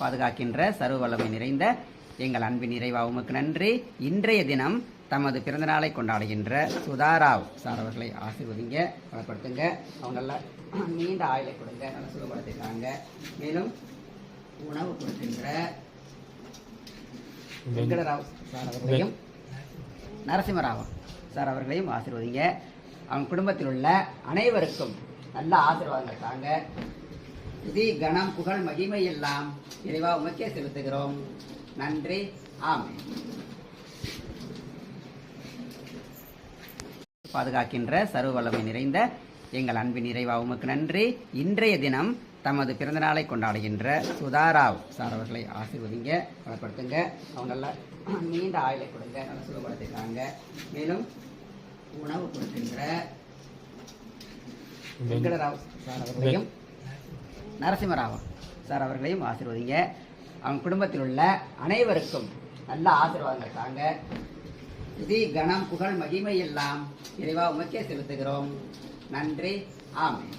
பாதுகாக்கின்ற சர்வ வல்லமை நிறைந்த எங்கள் அன்பின் நிறைவா உமக்கு நன்றி. இன்றைய தினம் தமது பிறந்தநாளை கொண்டாடுகின்ற சுதாராவ் சார் அவர்களை ஆசீர்வதிங்க வளப்படுத்துங்க அவங்க நல்லா நீண்ட ஆயுளை கொடுங்க நல்ல சுகப்படுத்திருக்காங்க மேலும் உணவு கொடுக்கின்ற வெங்கடராவ் சார் அவர்களையும் நரசிம்மராவ் சார் அவர்களையும் ஆசிர்வதிங்க. அவங்க குடும்பத்தில் உள்ள அனைவருக்கும் நல்ல ஆசீர்வாதங்கள் தாங்க. துதி கணம் புகழ் மகிமை எல்லாம் இறைவா உமக்கே செலுத்துகிறோம். நன்றி. ஆமென். பாதுகாக்கின்ற சர்வ வல்லமை நிறைந்த எங்கள் அன்பின் நிறைவா உமக்கு நன்றி. இன்றைய தினம் தமது பிறந்த நாளை கொண்டாடுகின்ற சுதாராவ் சார் அவர்களை ஆசீர்வதிங்க பலப்படுத்துங்க அவங்க நல்ல நீண்ட ஆயுளை கொடுங்க நல்லா சுகப்படுத்திருக்காங்க மேலும் உணவு கொடுக்கின்ற வெங்கடராவ் சார் அவர்களையும் நரசிம்மராவன் சார் அவர்களையும் ஆசிர்வதிங்க. அவங்க குடும்பத்தில் உள்ள அனைவருக்கும் நல்ல ஆசீர்வாதங்கள் தாங்க. இது கணம் புகழ் மகிமை எல்லாம் இறைவா உமக்கே செலுத்துகிறோம். நன்றி. ஆமென்.